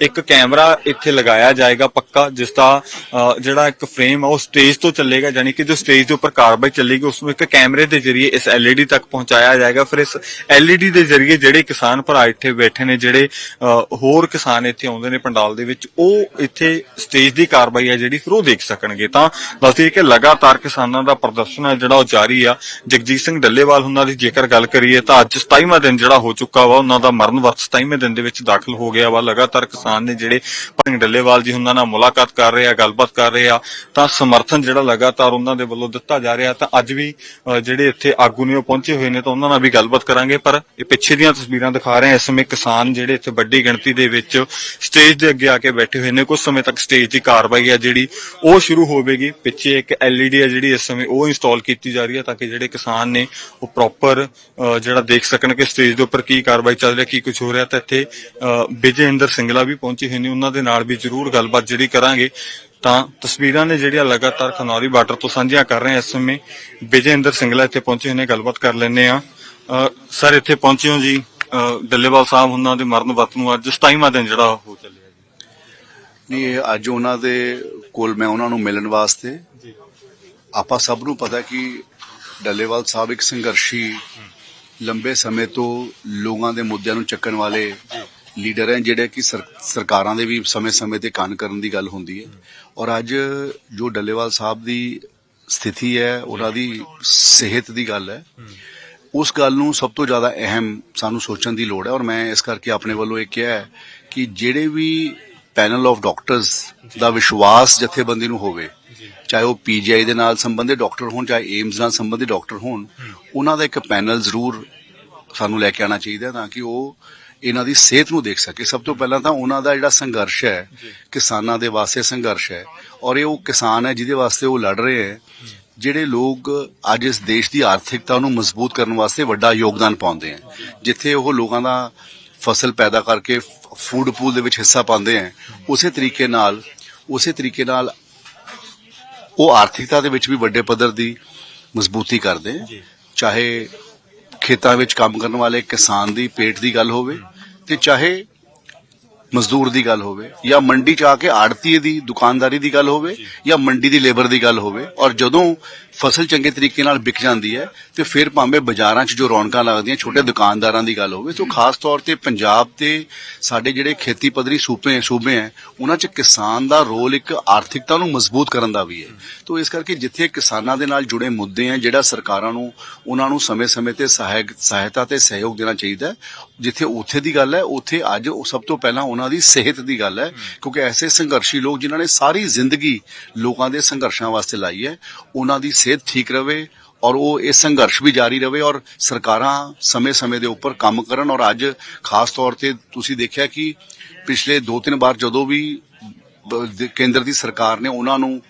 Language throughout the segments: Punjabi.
ਇੱਕ ਕੈਮਰਾ ਇੱਥੇ ਲਗਾਇਆ ਜਾਏਗਾ ਪੱਕਾ ਜਿਸ ਦਾ ਅ, ਜਿਹੜਾ ਇੱਕ ਫਰੇਮ ਆ ਉਹ ਸਟੇਜ ਤੋਂ ਚੱਲੇਗਾ ਯਾਨੀ ਕਿ ਜੋ ਸਟੇਜ ਦੇ ਉੱਪਰ ਕਾਰਵਾਈ ਚੱਲੇਗੀ ਉਸ ਨੂੰ ਇੱਕ ਕੈਮਰੇ ਦੇ ਜ਼ਰੀਏ ਇਸ LED ਤੱਕ ਪਹੁੰਚਾਇਆ ਜਾਏਗਾ। ਫਿਰ ਇਸ LED ਦੇ ਜ਼ਰੀਏ ਜਿਹੜੇ ਕਿਸਾਨ ਭਰਾ ਇੱਥੇ ਬੈਠੇ ਨੇ ਜਿਹੜੇ ਅ, ਹੋਰ ਕਿਸਾਨ ਇੱਥੇ ਆਉਂਦੇ ਨੇ ਪੰਡਾਲ ਦੇ ਵਿੱਚ ਉਹ ਇੱਥੇ ਸਟੇਜ ਦੀ ਕਾਰਵਾਈ ਹੈ ਜਿਹੜੀ ਫਿਰ ਉਹ ਦੇਖ ਸਕਣਗੇ। ਤਾਂ ਦੱਸਦੀ ਕਿ ਲਗਾਤਾਰ ਕਿਸਾਨਾਂ ਦਾ ਪ੍ਰਦਰਸ਼ਨ ਹੈ ਜਿਹੜਾ ਉਹ ਜਾਰੀ ਆ। ਜਗਜੀਤ ਸਿੰਘ ਡੱਲੇਵਾਲ ਉਹਨਾਂ ਦੀ ਜੇਕਰ ਗੱਲ ਕਰੀਏ ਤਾਂ ਅੱਜ 27ਵਾਂ ਦਿਨ ਜਿਹੜਾ ਹੋ ਚੁੱਕਾ ਵਾ ਉਹਨਾਂ ਦਾ ਮਰਨ ਵਰਤ 27ਵੇਂ ਦਿਨ ਦੇ ਵਿੱਚ ਦਾਖਲ ਹੋ ਗਿਆ ਵਾ। ਲਗਾਤਾਰ ਕਿਸਾਨ ਕਿਸਾਨ ਨੇ ਜਿਹੜੇ ਭੰਗ ਡੱਲੇਵਾਲ ਜੀ ਉਹਨਾਂ ਨਾਲ ਮੁਲਾਕਾਤ ਕਰ ਰਹੇ ਆ ਗੱਲਬਾਤ ਕਰ ਰਹੇ ਆ ਤਾਂ ਸਮਰਥਨ ਜਿਹੜਾ ਲਗਾਤਾਰ ਉਹਨਾਂ ਦੇ ਵੱਲੋਂ ਦਿੱਤਾ ਜਾ ਰਿਹਾ ਤਾਂ ਅੱਜ ਵੀ ਜਿਹੜੇ ਇੱਥੇ ਆਗੂ ਨੇ ਉਹ ਪਹੁੰਚੇ ਹੋਏ ਨੇ ਤਾਂ ਉਹਨਾਂ ਨਾਲ ਵੀ ਗੱਲਬਾਤ ਕਰਾਂਗੇ ਪਰ ਇਹ ਪਿੱਛੇ ਦੀਆਂ ਤਸਵੀਰਾਂ ਦਿਖਾ ਰਹੇ ਆ ਇਸ ਸਮੇਂ ਕਿਸਾਨ ਜਿਹੜੇ ਇੱਥੇ ਵੱਡੀ ਗਿਣਤੀ ਦੇ ਵਿੱਚ ਸਟੇਜ ਦੇ ਅੱਗੇ ਆ ਕੇ ਬੈਠੇ ਹੋਏ ਨੇ ਕੁਝ ਸਮੇਂ ਤੱਕ ਸਟੇਜ ਦੀ ਕਾਰਵਾਈ ਹੈ ਜਿਹੜੀ ਉਹ ਸ਼ੁਰੂ ਹੋਵੇਗੀ ਪਿੱਛੇ ਇੱਕ LED ਆ ਜਿਹੜੀ ਇਸ ਸਮੇਂ ਉਹ ਇੰਸਟਾਲ ਕੀਤੀ ਜਾ ਰਹੀ ਹੈ ਤਾਂ ਕਿ ਜਿਹੜੇ ਕਿਸਾਨ ਨੇ ਉਹ ਪ੍ਰੋਪਰ ਜਿਹੜਾ ਦੇਖ ਸਕਣ ਕਿ ਸਟੇਜ ਦੇ ਉੱਪਰ ਕੀ ਕਾਰਵਾਈ ਚੱਲ ਰਹੀ ਹੈ ਕੀ ਕੁਝ ਹੋ ਰਿਹਾ ਤਾਂ ਇੱਥੇ ਅ, ਵਿਜੇ ਇੰਦਰ ਸਿੰਗਲਾ ਵੀ ਪਹੁੰਚੇ ਹੋਏ ਨੇ ਉਹਨਾਂ ਦੇ ਨਾਲ ਵੀ ਜ਼ਰੂਰ ਗੱਲਬਾਤ ਜਿਹੜੀ ਕਰਾਂਗੇ। ਤਾਂ ਤਸਵੀਰਾਂ ਨੇ ਜਿਹੜੀਆਂ ਲਗਾਤਾਰ ਖਨੌਰੀ ਬਾਰਡਰ ਤੋਂ ਸਾਂਝੀਆਂ ਕਰ ਰਹੇ ਹਾਂ ਇਸ ਸਮੇਂ ਵਿਜੇ ਇੰਦਰ ਸਿੰਗਲਾ ਇੱਥੇ ਪਹੁੰਚੇ ਹੋਏ ਨੇ ਗੱਲਬਾਤ ਕਰ ਲੈਂਦੇ ਆ ਸਰ ਇੱਥੇ ਪਹੁੰਚੇ ਹੋ ਜੀ। ਡੱਲੇਵਾਲ ਸਾਹਿਬ ਉਹਨਾਂ ਦੇ ਮਰਨ ਵਰਤ ਨੂੰ ਅੱਜ 27ਵਾਂ ਦਿਨ ਜਿਹੜਾ ਹੋ ਚੱਲਿਆ ਜੀ। ਨਹੀਂ ਅੱਜ ਉਹਨਾਂ ਦੇ ਕੋਲ ਮੈਂ ਉਹਨਾਂ ਨੂੰ ਮਿਲਣ ਵਾਸਤੇ ਆਪਾਂ ਸਭ ਨੂੰ ਪਤਾ ਕਿ ਡੱਲੇਵਾਲ ਸਾਹਿਬ ਇੱਕ ਸੰਘਰਸ਼ੀ ਲੰਬੇ ਸਮੇਂ ਤੋਂ ਲੋਕਾਂ ਦੇ ਮੁੱਦਿਆਂ ਨੂੰ ਚੱਕਣ ਵਾਲੇ ਲੀਡਰ ਹੈ ਜਿਹੜੇ ਕਿ ਸਰ- ਸਰਕਾਰਾਂ ਦੇ ਵੀ ਸਮੇਂ-ਸਮੇਂ ਤੇ ਕੰਨ ਕਰਨ ਦੀ ਗੱਲ ਹੁੰਦੀ ਹੈ। ਔਰ ਅੱਜ ਜੋ ਡੱਲੇਵਾਲ ਸਾਹਿਬ ਦੀ ਸਥਿਤੀ ਹੈ, ਉਹਨਾਂ ਦੀ ਸਿਹਤ ਦੀ ਗੱਲ ਹੈ, ਉਸ ਗੱਲ ਨੂੰ ਸਭ ਤੋਂ ਜ਼ਿਆਦਾ ਅਹਿਮ ਸਾਨੂੰ ਸੋਚਣ ਦੀ ਲੋੜ ਹੈ। ਔਰ ਮੈਂ ਇਸ ਕਰਕੇ ਆਪਣੇ ਵੱਲੋਂ ਇਹ ਕਿਹਾ ਹੈ ਕਿ ਜਿਹੜੇ ਵੀ ਪੈਨਲ ਆਫ ਡਾਕਟਰਸ ਦਾ ਵਿਸ਼ਵਾਸ ਜਥੇਬੰਦੀ ਨੂੰ ਹੋਵੇ, ਚਾਹੇ ਉਹ ਪੀਜੀਆਈ ਦੇ ਨਾਲ ਸੰਬੰਧਿਤ ਡਾਕਟਰ ਹੋਣ, ਚਾਹੇ ਏਮਸ ਨਾਲ ਸੰਬੰਧਿਤ ਡਾਕਟਰ ਹੋਣ, ਉਹਨਾਂ ਦਾ ਇੱਕ ਪੈਨਲ ਜ਼ਰੂਰ ਸਾਨੂੰ ਲੈ ਕੇ ਆਉਣਾ ਚਾਹੀਦਾ ਤਾਂ ਕਿ ਉਹ ਇਹਨਾਂ ਦੀ ਸਿਹਤ ਨੂੰ ਦੇਖ ਸਕੇ। ਸਭ ਤੋਂ ਪਹਿਲਾਂ ਤਾਂ ਉਹਨਾਂ ਦਾ ਜਿਹੜਾ ਸੰਘਰਸ਼ ਹੈ ਕਿਸਾਨਾਂ ਦੇ ਵਾਸਤੇ ਸੰਘਰਸ਼ ਹੈ ਔਰ ਇਹ ਉਹ ਕਿਸਾਨ ਹੈ ਜਿਹਦੇ ਵਾਸਤੇ ਉਹ ਲੜ ਰਹੇ ਹੈ ਜਿਹੜੇ ਲੋਕ ਅੱਜ ਇਸ ਦੇਸ਼ ਦੀ ਆਰਥਿਕਤਾ ਨੂੰ ਮਜ਼ਬੂਤ ਕਰਨ ਵਾਸਤੇ ਵੱਡਾ ਯੋਗਦਾਨ ਪਾਉਂਦੇ ਹੈ। ਜਿੱਥੇ ਉਹ ਲੋਕਾਂ ਦਾ ਫਸਲ ਪੈਦਾ ਕਰਕੇ ਫੂਡ ਪੂਲ ਦੇ ਵਿੱਚ ਹਿੱਸਾ ਪਾਉਂਦੇ ਹੈ ਉਸੇ ਤਰੀਕੇ ਨਾਲ ਉਸੇ ਤਰੀਕੇ ਨਾਲ ਉਹ ਆਰਥਿਕਤਾ ਦੇ ਵਿੱਚ ਵੀ ਵੱਡੇ ਪੱਧਰ ਦੀ ਮਜ਼ਬੂਤੀ ਕਰਦੇ ਹੈ। ਚਾਹੇ ਖੇਤਾਂ ਵਿੱਚ ਕੰਮ ਕਰਨ ਵਾਲੇ ਕਿਸਾਨ ਦੀ ਪੇਟ ਦੀ ਗੱਲ ਹੋਵੇ ਤੇ ਚਾਹੇ ਮਜ਼ਦੂਰ ਦੀ ਗੱਲ ਹੋਵੇ ਜਾਂ ਮੰਡੀ ਚ ਆ ਕੇ ਆੜਤੀਏ ਦੀ, ਦੁਕਾਨਦਾਰੀ ਦੀ ਗੱਲ ਹੋਵੇ ਜਾਂ ਮੰਡੀ ਦੀ ਲੇਬਰ ਦੀ ਗੱਲ ਹੋਵੇ ਔਰ ਜਦੋਂ ਫਸਲ ਚੰਗੇ ਤਰੀਕੇ ਨਾਲ ਵਿਕ ਜਾਂਦੀ ਹੈ ਤੇ ਫਿਰ ਭਾਵੇਂ ਬਾਜ਼ਾਰਾਂ 'ਚ ਜੋ ਰੌਣਕਾਂ ਲੱਗਦੀਆਂ, ਛੋਟੇ ਦੁਕਾਨਦਾਰਾਂ ਦੀ ਗੱਲ ਹੋਵੇ ਸੋ ਖਾਸ ਤੌਰ ਤੇ ਪੰਜਾਬ ਤੇ ਸਾਡੇ ਜਿਹੜੇ ਖੇਤੀ ਪੱਧਰੀ ਸੂਬੇ ਸੂਬੇ ਹੈ, ਉਹਨਾਂ 'ਚ ਕਿਸਾਨ ਦਾ ਰੋਲ ਇੱਕ ਆਰਥਿਕਤਾ ਨੂੰ ਮਜ਼ਬੂਤ ਕਰਨ ਦਾ ਵੀ ਹੈ। ਤੋਂ ਇਸ ਕਰਕੇ ਜਿੱਥੇ ਕਿਸਾਨਾਂ ਦੇ ਨਾਲ ਜੁੜੇ ਮੁੱਦੇ ਹੈ, ਜਿਹੜਾ ਸਰਕਾਰਾਂ ਨੂੰ, ਉਹਨਾਂ ਨੂੰ ਸਮੇਂ-ਸਮੇਂ ਤੇ ਸਹਾਇਕ, ਸਹਾਇਤਾ ਤੇ ਸਹਿਯੋਗ ਦੇਣਾ ਚਾਹੀਦਾ ਜਿੱਥੇ ਉੱਥੇ ਦੀ ਗੱਲ ਹੈ, ਉੱਥੇ ਅੱਜ ਸਭ ਤੋਂ ਪਹਿਲਾਂ ਉਹਨਾਂ ਦੀ ਸਿਹਤ ਦੀ ਗੱਲ ਹੈ ਕਿਉਂਕਿ ਐਸੇ ਸੰਘਰਸ਼ੀ ਲੋਕ ਜਿਨ੍ਹਾਂ ਨੇ ਸਾਰੀ ਜ਼ਿੰਦਗੀ ਲੋਕਾਂ ਦੇ ਸੰਘਰਸ਼ਾਂ ਵਾਸਤੇ ਲਾਈ ਹੈ ਉਹਨਾਂ ਦੀ ਸਿਹਤ ਠੀਕ ਰਵੇ ਔਰ ਉਹ ਇਹ ਸੰਘਰਸ਼ ਵੀ ਜਾਰੀ ਰਵੇ ਔਰ ਸਰਕਾਰਾਂ ਸਮੇਂ-ਸਮੇਂ ਦੇ ਉੱਪਰ ਕੰਮ ਕਰਨ ਔਰ ਅੱਜ ਖਾਸ ਤੌਰ ਤੇ ਤੁਸੀਂ ਦੇਖਿਆ ਕਿ ਪਿਛਲੇ 2-3 ਵਾਰ ਜਦੋਂ ਵੀ ਕੇਂਦਰ ਦੀ ਸਰਕਾਰ ਨੇ ਉਹਨਾਂ ਨੂੰ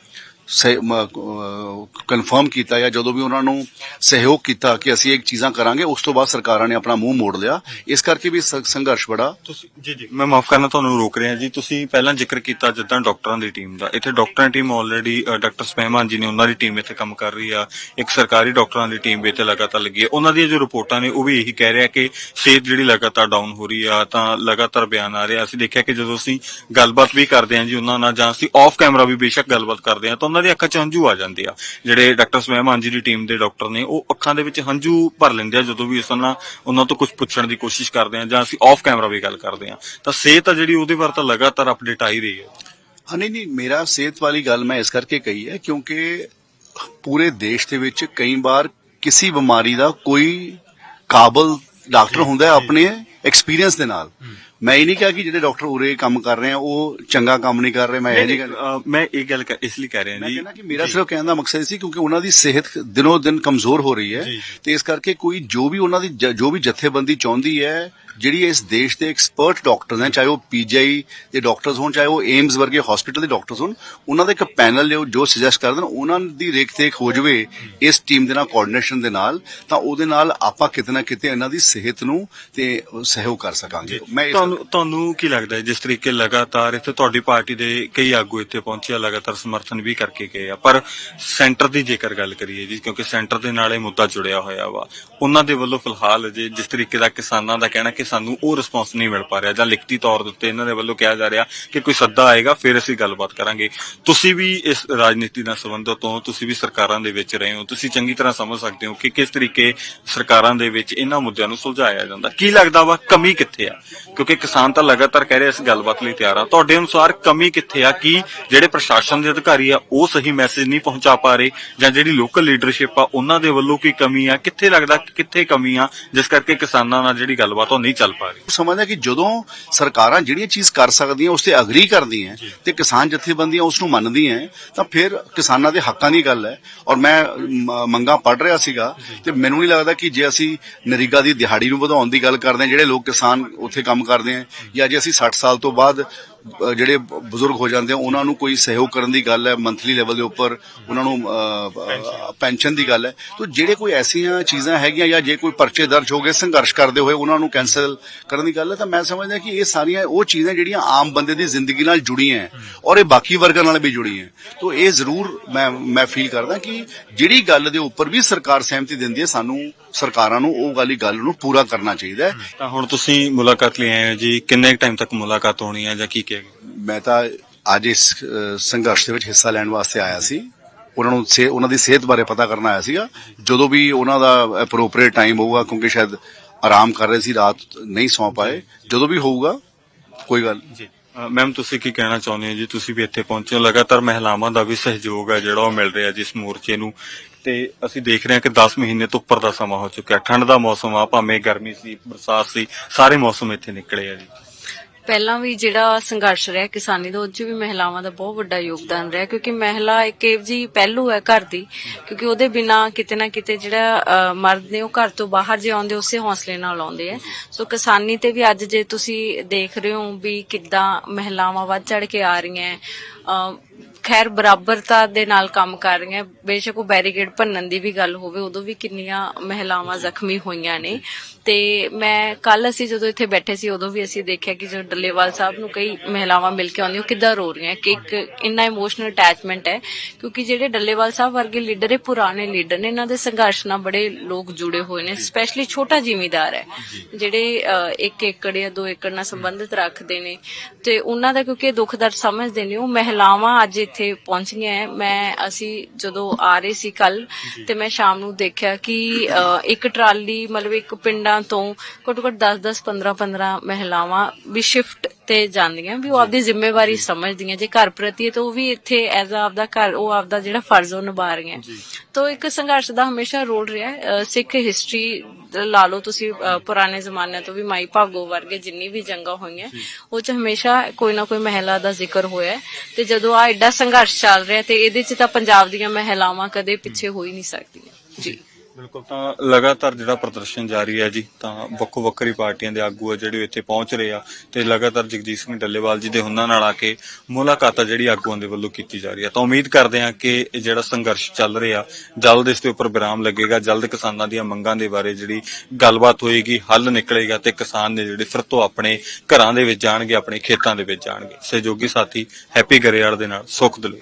ਕਨਫਰਮ ਕੀਤਾ ਜਾਂ ਜਦੋਂ ਵੀ ਉਹਨਾਂ ਨੂੰ ਸਹਿਯੋਗ ਕੀਤਾ ਕਿ ਅਸੀਂ ਇਹ ਚੀਜ਼ਾਂ ਕਰਾਂਗੇ, ਉਸ ਤੋਂ ਬਾਅਦ ਸਰਕਾਰਾਂ ਨੇ ਆਪਣਾ ਮੂੰਹ ਮੋੜ ਲਿਆ। ਇਸ ਕਰਕੇ ਵੀ ਸੰਘਰਸ਼ ਬੜਾ। ਜੀ ਜੀ, ਮੈਂ ਮਾਫ ਕਰਨਾ ਤੁਹਾਨੂੰ ਰੋਕ ਰਿਹਾ ਜੀ। ਤੁਸੀਂ ਪਹਿਲਾਂ ਜ਼ਿਕਰ ਕੀਤਾ ਜਿੱਦਾਂ ਡਾਕਟਰਾਂ ਦੀ ਟੀਮ ਦਾ। ਇੱਥੇ ਡਾਕਟਰਾਂ ਦੀ ਟੀਮ ਆਲਰੇਡੀ ਡਾਕਟਰ ਸਪੈਮਾਨ ਜੀ ਨੇ ਉਹਨਾਂ ਦੀ ਟੀਮ ਇੱਥੇ ਕੰਮ ਕਰ ਰਹੀ ਆ। ਇੱਕ ਸਰਕਾਰੀ ਡਾਕਟਰਾਂ ਦੀ ਟੀਮ ਵੀ ਇੱਥੇ ਲਗਾਤਾਰ ਲੱਗੀ ਹੈ ਉਹਨਾਂ ਦੀਆਂ ਜੋ ਰਿਪੋਰਟਾਂ ਨੇ ਉਹ ਵੀ ਇਹੀ ਕਹਿ ਰਿਹਾ ਕਿ ਸਿਹਤ ਜਿਹੜੀ ਲਗਾਤਾਰ ਡਾਊਨ ਹੋ ਰਹੀ ਆ, ਤਾਂ ਲਗਾਤਾਰ ਬਿਆਨ ਆ ਰਿਹਾ। ਅਸੀਂ ਦੇਖਿਆ ਕਿ ਜਦੋਂ ਅਸੀਂ ਗੱਲਬਾਤ ਵੀ ਕਰਦੇ ਹਾਂ ਜੀ ਉਹਨਾਂ ਨਾਲ ਜਾਂ ਅਸੀਂ ਆਫ ਕੈਮਰਾ ਵੀ ਬੇਸ਼ੱਕ ਗੱਲਬਾਤ ਕਰਦੇ ਹਾਂ, ਤਾਂ ਉਹਨਾਂ ਦੀ ਅੱਖਾਂ 'ਚ ਹੰਝੂ ਆ ਜਾਂਦੇ ਆ। ਜਿਹੜੇ ਡਾਕਟਰ ਸਪੈਮਾਨ ਜੀ ਦੀ ਟੀਮ ਦੇ ਡਾਕਟਰ ਨੇ, ਉਹ ਅੱਖਾਂ ਦੇ ਵਿੱਚ ਹੰਝੂ ਭਰ ਲੈਂਦੇ ਆ, ਜਦੋਂ ਵੀ ਉਸ ਨਾਲ ਉਹਨਾਂ ਤੋਂ ਕੁਝ ਪੁੱਛਣ ਦੀ ਕੋਸ਼ਿਸ਼ ਕਰਦੇ ਆ ਜਾਂ ਅਸੀਂ ਆਫ ਕੈਮਰਾ ਵੀ ਗੱਲ ਕਰਦੇ ਆ। ਤਾਂ ਸਿਹਤ ਆ ਜਿਹੜੀ, ਉਹਦੇ ਬਾਰੇ ਤਾਂ ਲਗਾਤਾਰ ਅਪਡੇਟ ਆ ਹੀ ਰਹੀ ਹੈ। ਹਾਂ, ਨਹੀਂ ਨਹੀਂ, ਮੇਰਾ ਸਿਹਤ ਵਾਲੀ ਗੱਲ ਮੈਂ ਇਸ ਕਰਕੇ ਕਹੀ ਹੈ, ਕਿਉਂਕਿ ਪੂਰੇ ਦੇਸ਼ ਦੇ ਵਿੱਚ ਕਈ ਵਾਰ ਕਿਸੇ ਬਿਮਾਰੀ ਦਾ ਕੋਈ ਕਾਬਲ ਡਾਕਟਰ ਹੁੰਦਾ ਹੈ ਆਪਣੇ ਐਕਸਪੀਰੀਅੰਸ ਦੇ ਨਾਲ। ਮੈਂ ਇਹ ਨਹੀਂ ਕਿਹਾ ਕਿ ਜਿਹੜੇ ਡਾਕਟਰ ਉਰੇ ਕੰਮ ਕਰ ਰਹੇ ਆ ਉਹ ਚੰਗਾ ਕੰਮ ਨਹੀਂ ਕਰ ਰਹੇ ਮੈਂ ਇਹ ਨਹੀਂ ਮੈਂ ਇਹ ਗੱਲ ਇਸ ਲਈ ਕਹਿ ਰਿਹਾ ਮੈਂ ਜੀ। ਕਹਿੰਦਾ ਕਿ ਮੇਰਾ ਸਿਰਫ ਕਹਿਣ ਦਾ ਮਕਸਦ ਸੀ ਕਿਉਂਕਿ ਉਹਨਾਂ ਦੀ ਸਿਹਤ ਦਿਨੋ ਦਿਨ ਕਮਜ਼ੋਰ ਹੋ ਰਹੀ ਹੈ। ਤੇ ਇਸ ਕਰਕੇ ਕੋਈ ਜੋ ਵੀ ਉਹਨਾਂ ਦੀ ਜੋ ਵੀ ਜਥੇਬੰਦੀ ਚਾਹੁੰਦੀ ਹੈ ਜਿਹੜੀ ਇਸ ਦੇਸ਼ ਦੇ ਐਕਸਪਰਟ ਡਾਕਟਰਸ ਹਨ ਚਾਹੇ ਉਹ ਪੀਜੀਆਈ ਦੇ ਡਾਕਟਰਸ ਹੋਣ ਚਾਹੇ ਉਹ ਏਮਸ ਵਰਗੇ ਹਸਪੀਟਲ ਦੇ ਡਾਕਟਰਸ ਹੋਣ ਉਹਨਾਂ ਦਾ ਇੱਕ ਪੈਨਲ ਲਿਓ ਜੋ ਸੁਜੈਸਟ ਕਰ ਦੇਣ ਉਹਨਾਂ ਦੀ ਰੇਖ-ਦੇਖ ਹੋ ਜਵੇ ਇਸ ਟੀਮ ਦੇ ਨਾਲ ਕੋਆਰਡੀਨੇਸ਼ਨ ਦੇ ਨਾਲ ਤਾਂ ਉਹਦੇ ਨਾਲ ਆਪਾਂ ਕਿਤੇ ਨਾ ਕਿਤੇ ਇਹਨਾਂ ਦੀ ਸਿਹਤ ਨੂੰ ਤੇ ਸਹਿਯੋਗ ਕਰ ਸਕਾਂਗੇ। ਮੈਂ ਤੁਹਾਨੂੰ ਤੁਹਾਨੂੰ ਕੀ ਲੱਗਦਾ ਹੈ ਜਿਸ ਤਰੀਕੇ ਲਗਾਤਾਰ ਇੱਥੇ ਤੁਹਾਡੀ ਪਾਰਟੀ ਦੇ ਕਈ ਆਗੂ ਇੱਥੇ ਪਹੁੰਚੇ ਆ ਲਗਾਤਾਰ ਸਮਰਥਨ ਵੀ ਕਰਕੇ ਗਏ ਆ ਪਰ ਸੈਂਟਰ ਦੀ ਜੇਕਰ ਗੱਲ ਕਰੀਏ ਜੀ ਕਿਉਂਕਿ ਸੈਂਟਰ ਦੇ ਨਾਲ ਇਹ ਮੁੱਦਾ ਜੁੜਿਆ ਹੋਇਆ ਵਾ ਉਹਨਾਂ ਦੇ ਵੱਲੋਂ ਫਿਲਹਾਲ ਜੇ ਜਿਸ ਤਰੀਕੇ ਦਾ ਕਿਸਾਨਾਂ ਦਾ ਕਹਿਣਾ ਕਿ ਸਾਨੂੰ ਉਹ ਰਿਸਪੌਂਸ ਨਹੀਂ ਮਿਲ ਪਾ ਰਿਹਾ ਜਾਂ ਲਿਖਤੀ ਤੌਰ ਦੇ ਉੱਤੇ ਇਹਨਾਂ ਦੇ ਵੱਲੋਂ ਕਿਹਾ ਜਾ ਰਿਹਾ ਕਿ ਕੋਈ ਸੱਦਾ ਆਏਗਾ, ਫਿਰ ਅਸੀਂ ਗੱਲਬਾਤ ਕਰਾਂਗੇ। ਤੁਸੀਂ ਵੀ ਇਸ ਰਾਜਨੀਤੀ ਨਾਲ ਸੰਬੰਧਿਤ ਹੋ, ਤੁਸੀਂ ਵੀ ਸਰਕਾਰਾਂ ਦੇ ਵਿੱਚ ਰਹੇ ਹੋ, ਤੁਸੀਂ ਚੰਗੀ ਤਰ੍ਹਾਂ ਸਮਝ ਸਕਦੇ ਹੋ ਕਿ ਕਿਸ ਤਰੀਕੇ ਸਰਕਾਰਾਂ ਦੇ ਵਿੱਚ ਇਹਨਾਂ ਮੁੱਦਿਆਂ ਨੂੰ ਸੁਲਝਾਇਆ ਜਾਂਦਾ। ਕੀ ਲੱਗਦਾ ਵਾ, ਕਮੀ ਕਿੱਥੇ ਆ? ਕਿਉਂਕਿ ਕਿਸਾਨ ਤਾਂ ਲਗਾਤਾਰ ਕਹਿ ਰਹੇ ਇਸ ਗੱਲਬਾਤ ਲਈ ਤਿਆਰ ਆ। ਤੁਹਾਡੇ ਅਨੁਸਾਰ ਕਮੀ ਕਿੱਥੇ ਆ? ਕੀ ਜਿਹੜੇ ਪ੍ਰਸ਼ਾਸਨ ਦੇ ਅਧਿਕਾਰੀ ਆ, ਉਹ ਸਹੀ ਮੈਸੇਜ ਨਹੀਂ ਪਹੁੰਚਾ ਪਾ ਰਹੇ? ਜਾਂ ਜਿਹੜੀ ਲੋਕਲ ਲੀਡਰਸ਼ਿਪ ਆ, ਉਹਨਾਂ ਦੇ ਵੱਲੋਂ ਕੀ ਕਮੀ ਆ? ਕਿੱਥੇ ਲੱਗਦਾ, ਕਿੱਥੇ ਕਮੀ ਆ? ਜਿਸ ਕਰਕੇ ਕਿਸਾਨਾਂ ਨਾਲ ਜਿਹੜੀ ਗੱਲਬਾਤ ਉਹ ਨਹੀਂ ਚੱਲ ਪਾ ਰਹੀ। ਸਮਝਦਾ ਕਿ ਜਦੋਂ ਸਰਕਾਰਾਂ ਜਿਹੜੀਆਂ ਚੀਜ਼ ਕਰ ਸਕਦੀਆਂ ਉਸ ਤੇ ਅਗਰੀ ਕਰਦੀਆਂ ਤੇ ਕਿਸਾਨ ਜਥੇਬੰਦੀਆਂ ਉਸ ਨੂੰ ਮੰਨਦੀਆਂ ਤਾਂ ਫਿਰ ਕਿਸਾਨਾਂ ਦੇ ਹੱਕਾਂ ਦੀ ਗੱਲ ਹੈ। ਔਰ ਮੈਂ ਮੰਗਾਂ ਪੜ ਰਿਹਾ ਸੀਗਾ ਤੇ ਮੈਨੂੰ ਨਹੀਂ ਲੱਗਦਾ ਕਿ ਜੇ ਅਸੀਂ ਨਰੇਗਾ ਦੀ ਦਿਹਾੜੀ ਨੂੰ ਵਧਾਉਣ ਦੀ ਗੱਲ ਕਰਦੇ ਹਾਂ ਜਿਹੜੇ ਲੋਕ ਕਿਸਾਨ ਉੱਥੇ ਕੰਮ ਕਰਦੇ ਆ ਜਾਂ ਜੇ ਅਸੀਂ 60 ਸਾਲ ਤੋਂ ਬਾਅਦ ਜਿਹੜੇ ਬਜ਼ੁਰਗ ਹੋ ਜਾਂਦੇ ਆ ਉਹਨਾਂ ਨੂੰ ਕੋਈ ਸਹਿਯੋਗ ਕਰਨ ਦੀ ਗੱਲ ਹੈ ਮੰਥਲੀ ਲੈਵਲ ਦੇ ਉੱਪਰ ਉਹਨਾਂ ਨੂੰ ਪੈਨਸ਼ਨ ਦੀ ਗੱਲ ਹੈ। ਤਾਂ ਜਿਹੜੇ ਕੋਈ ਐਸੀਆਂ ਚੀਜ਼ਾਂ ਹੈਗੀਆਂ ਜਾਂ ਜੇ ਕੋਈ ਪਰਚੇ ਦਰਜ ਹੋ ਗਏ ਸੰਘਰਸ਼ ਕਰਦੇ ਹੋਏ ਉਹਨਾਂ ਨੂੰ ਕੈਨਸਲ ਕਰਨ ਦੀ ਗੱਲ ਹੈ ਤਾਂ ਮੈਂ ਸਮਝਦਾ ਕਿ ਇਹ ਸਾਰੀਆਂ ਉਹ ਚੀਜ਼ਾਂ ਜਿਹੜੀਆਂ ਆਮ ਬੰਦੇ ਦੀ ਜ਼ਿੰਦਗੀ ਨਾਲ ਜੁੜੀਆਂ ਹੈ ਔਰ ਇਹ ਬਾਕੀ ਵਰਗਾਂ ਨਾਲ ਵੀ ਜੁੜੀਆਂ। ਤਾਂ ਇਹ ਜ਼ਰੂਰ ਮੈਂ ਮੈਂ ਫੀਲ ਕਰਦਾ ਕਿ ਜਿਹੜੀ ਗੱਲ ਦੇ ਉੱਪਰ ਵੀ ਸਰਕਾਰ ਸਹਿਮਤੀ ਦਿੰਦੀ ਹੈ ਸਾਨੂੰ ਸਰਕਾਰਾਂ ਨੂੰ ਉਹ ਵਾਲੀ ਗੱਲ ਨੂੰ ਪੂਰਾ ਕਰਨਾ ਚਾਹੀਦਾ ਹੈ। ਤਾਂ ਹੁਣ ਤੁਸੀਂ ਮੁਲਾਕਾਤ ਲਈ ਆਏ ਹੋ ਜੀ ਕਿੰਨੇ ਟਾਈਮ ਤੱਕ ਮੁਲਾਕਾਤ ਹੋਣੀ ਹੈ ਜਾਂ ਕੀ ਕਹੇਗੇ ਮੈਂ ਤਾਂ ਅੱਜ ਇਸ ਸੰਘਰਸ਼ ਦੇ ਵਿੱਚ ਹਿੱਸਾ ਲੈਣ ਵਾਸਤੇ ਆਇਆ ਸੀ। ਉਹਨਾਂ ਨੂੰ ਸੇ ਉਹਨਾਂ ਦੀ ਸਿਹਤ ਬਾਰੇ ਪਤਾ ਕਰਨ ਆਇਆ ਸੀਗਾ। ਜਦੋਂ ਵੀ ਉਹਨਾਂ ਦਾ ਐਪਰੋਪਰੀਏਟ ਟਾਈਮ ਹੋਊਗਾ ਕਿਉਂਕਿ ਸ਼ਾਇਦ ਆਰਾਮ ਕਰ ਰਹੇ ਸੀ ਰਾਤ ਨਹੀਂ ਸੌਂ ਪਾਏ। ਜਦੋਂ ਵੀ ਹੋਊਗਾ ਕੋਈ ਗੱਲ ਜੀ। ਮੈਮ ਤੁਸੀਂ ਕੀ ਕਹਿਣਾ ਚਾਹੁੰਦੇ ਹੋ ਜੀ? ਤੁਸੀਂ ਵੀ ਇੱਥੇ ਪਹੁੰਚੇ ਹੋ। ਲਗਾਤਾਰ ਮਹਿਲਾਵਾਂ ਦਾ ਵੀ ਸਹਿਯੋਗ ਹੈ ਜਿਹੜਾ ਉਹ ਮਿਲ ਰਿਹਾ ਜਿਸ ਮੋਰਚੇ ਨੂੰ। ਤੇ ਅਸੀਂ ਦੇਖ ਰਹੇ ਹਾਂ ਕਿ 10 ਮਹੀਨੇ ਤੋਂ ਉੱਪਰ ਦਾ ਸਮਾਂ ਹੋ ਚੁੱਕਿਆ। ਠੰਡ ਦਾ ਮੌਸਮ ਆ, ਭਾਵੇਂ ਗਰਮੀ ਸੀ, ਬਰਸਾਤ ਸੀ, ਸਾਰੇ ਮੌਸਮ ਇੱਥੇ ਨਿਕਲੇ ਆ ਜੀ। ਪਹਿਲਾਂ ਵੀ ਜਿਹੜਾ ਸੰਘਰਸ਼ ਰਿਹਾ ਕਿਸਾਨੀ ਦਾ ਉਹ 'ਚ ਵੀ ਮਹਿਲਾਵਾਂ ਦਾ ਬਹੁਤ ਵੱਡਾ ਯੋਗਦਾਨ ਰਿਹਾ, ਕਿਉਂਕਿ ਮਹਿਲਾ ਇੱਕ ਇਹੋ ਜੀ ਪਹਿਲੂ ਹੈ ਘਰ ਦੀ, ਕਿਉਂਕਿ ਉਹਦੇ ਬਿਨਾ ਕਿਤੇ ਨਾ ਕਿਤੇ ਜਿਹੜਾ ਮਰਦ ਨੇ ਉਹ ਘਰ ਤੋਂ ਬਾਹਰ ਜੇ ਆਉਂਦੇ, ਉਸੇ ਹੌਸਲੇ ਨਾਲ ਆਉਂਦੇ ਆ। ਸੋ ਕਿਸਾਨੀ ਤੇ ਵੀ ਅੱਜ ਜੇ ਤੁਸੀਂ ਦੇਖ ਰਹੇ ਹੋ ਵੀ ਕਿੱਦਾਂ ਮਹਿਲਾਵਾਂ ਵੱਧ ਚੜ ਕੇ ਆ ਰਹੀਆਂ ਖੈਰ ਬਰਾਬਰਤਾ ਦੇ ਨਾਲ ਕੰਮ ਕਰ ਰਹੀਆਂ ਬੇਸ਼ੱਕ ਉਹ ਬੈਰੀਕੇਡ ਭੰਨਣ ਦੀ ਵੀ ਗੱਲ ਹੋਵੇ ਉਦੋਂ ਵੀ ਕਿੰਨੀਆਂ ਮਹਿਲਾਵਾਂ ਜ਼ਖਮੀ ਹੋਈਆਂ ਨੇ। ਤੇ ਮੈਂ ਕੱਲ ਅਸੀਂ ਜਦੋਂ ਇੱਥੇ ਬੈਠੇ ਸੀ ਉਦੋਂ ਵੀ ਅਸੀਂ ਦੇਖਿਆ ਕਿ ਜੋ ਡੱਲੇਵਾਲ ਸਾਹਿਬ ਨੂੰ ਕਈ ਮਹਿਲਾਵਾਂ ਮਿਲ ਕੇ ਆਉਂਦੀਆਂ ਕਿੱਦਾਂ ਰੋ ਰਹੀਆਂ ਕਿ ਇੱਕ ਇੰਨਾ ਇਮੋਸ਼ਨਲ ਅਟੈਚਮੈਂਟ ਹੈ। ਕਿਉਂਕਿ ਜਿਹੜੇ ਡੱਲੇਵਾਲ ਸਾਹਿਬ ਵਰਗੇ ਲੀਡਰ ਇਹ ਪੁਰਾਣੇ ਲੀਡਰ ਨੇ ਇਹਨਾਂ ਦੇ ਸੰਘਰਸ਼ ਨਾਲ ਬੜੇ ਲੋਕ ਜੁੜੇ ਹੋਏ ਨੇ ਸਪੈਸ਼ਲੀ ਛੋਟਾ ਜ਼ਿਮੀਦਾਰ ਹੈ। ਜਿਹੜੇ ਅਹ, ਇੱਕ ਏਕੜ ਜਾਂ ਦੋ ਏਕੜ ਨਾਲ ਸੰਬੰਧਿਤ ਰੱਖਦੇ ਨੇ। ਤੇ ਉਹਨਾਂ ਦਾ ਕਿਉਂਕਿ ਇਹ ਦੁੱਖ ਦਰਦ ਸਮਝਦੇ ਨੇ ਉਹ ਮਹਿਲਾਵਾਂ ਅੱਜ ਇੱਥੇ ਪਹੁੰਚੀਆਂ ਹੈ। ਮੈਂ ਅਸੀਂ ਜਦੋਂ ਆ ਰਹੇ ਸੀ ਕੱਲ ਤੇ ਮੈਂ ਸ਼ਾਮ ਨੂੰ ਦੇਖਿਆ ਕਿ ਇੱਕ ਟਰਾਲੀ ਮਤਲਬ ਇੱਕ ਪਿੰਡਾਂ ਤੋਂ ਘੱਟੋ ਘੱਟ 10 10 15 15 ਮਹਿਲਾਵਾਂ ਵੀ ਸ਼ਿਫਟ ਤੇ ਜਾਂਦੀਆਂ ਵੀ ਉਹ ਆਪਦੀ ਜ਼ਿੰਮੇਵਾਰੀ ਸਮਝਦੀਆਂ। ਜੇ ਘਰ ਪ੍ਰਤੀ ਤਾਂ ਉਹ ਵੀ ਇੱਥੇ ਐਜ਼ ਆਪਦਾ ਘਰ ਉਹ ਆਪਦਾ ਜਿਹੜਾ ਫਰਜ਼ ਉਹ ਨਿਭਾ ਰਹੀਆਂ। ਤਾਂ ਇੱਕ ਸੰਘਰਸ਼ ਦਾ ਹਮੇਸ਼ਾ ਰੋਲ ਰਿਹਾ ਸਿੱਖ ਹਿਸਟਰੀ ਲਾ ਲਓ ਤੁਸੀਂ ਪੁਰਾਣੇ ਜ਼ਮਾਨਿਆਂ ਤੋਂ ਵੀ ਮਾਈ ਭਾਗੋ ਵਰਗੇ ਜਿੰਨੀ ਵੀ ਜੰਗਾਂ ਹੋਈਆਂ ਉਹ ਚ ਹਮੇਸ਼ਾ ਕੋਈ ਨਾ ਕੋਈ ਮਹਿਲਾ ਦਾ ਜ਼ਿਕਰ ਹੋਇਆ ਤੇ ਜਦੋਂ ਆ ਐਡਾ ਸੰਘਰਸ਼ ਚੱਲ ਰਿਹਾ ਤੇ ਇਹਦੇ ਚ ਤਾਂ ਪੰਜਾਬ ਦੀਆਂ ਮਹਿਲਾਵਾਂ ਕਦੇ ਪਿੱਛੇ ਹੋ ਹੀ ਨਹੀਂ ਸਕਦੀਆਂ। ਜੀ। ਬਿਲਕੁਲ, ਤਾਂ ਲਗਾਤਾਰ ਜਿਹੜਾ ਪ੍ਰਦਰਸ਼ਨ ਜਾਰੀ ਹੈ ਜੀ, ਤਾਂ ਵੱਖੋ ਵੱਖਰੀ ਪਾਰਟੀਆਂ ਦੇ ਆਗੂ ਆ ਜਿਹੜੇ ਇੱਥੇ ਪਹੁੰਚ ਰਹੇ ਆ ਤੇ ਲਗਾਤਾਰ ਜਗਜੀਤ ਸਿੰਘ ਡੱਲੇਵਾਲ ਜੀ ਦੇ ਹੁੰਨਾਂ ਨਾਲ ਆ ਕੇ ਮੁਲਾਕਾਤ ਆ ਜਿਹੜੀ ਆਗੂਆਂ ਦੇ ਵੱਲੋਂ ਕੀਤੀ ਜਾ ਰਹੀ ਹੈ। ਤਾਂ ਉਮੀਦ ਕਰਦੇ ਹਾਂ ਕਿ ਇਹ ਜਿਹੜਾ ਸੰਘਰਸ਼ ਚੱਲ ਰਿਹਾ, ਜਲਦ ਇਸ ਦੇ ਉੱਪਰ ਵਿਰਾਮ ਲੱਗੇਗਾ, ਜਲਦ ਕਿਸਾਨਾਂ ਦੀਆਂ ਮੰਗਾਂ ਦੇ ਬਾਰੇ ਜਿਹੜੀ ਗੱਲਬਾਤ ਹੋਏਗੀ, ਹੱਲ ਨਿਕਲੇਗਾ ਤੇ ਕਿਸਾਨ ਨੇ ਜਿਹੜੇ ਫਿਰ ਤੋਂ ਆਪਣੇ ਘਰਾਂ ਦੇ ਵਿੱਚ ਜਾਣਗੇ, ਆਪਣੇ ਖੇਤਾਂ ਦੇ ਵਿੱਚ ਜਾਣਗੇ। ਸਹਿਯੋਗੀ ਸਾਥੀ ਹੈਪੀ ਗਰੇਵਾਲ ਦੇ ਨਾਲ ਸੁਖ ਦਲੇ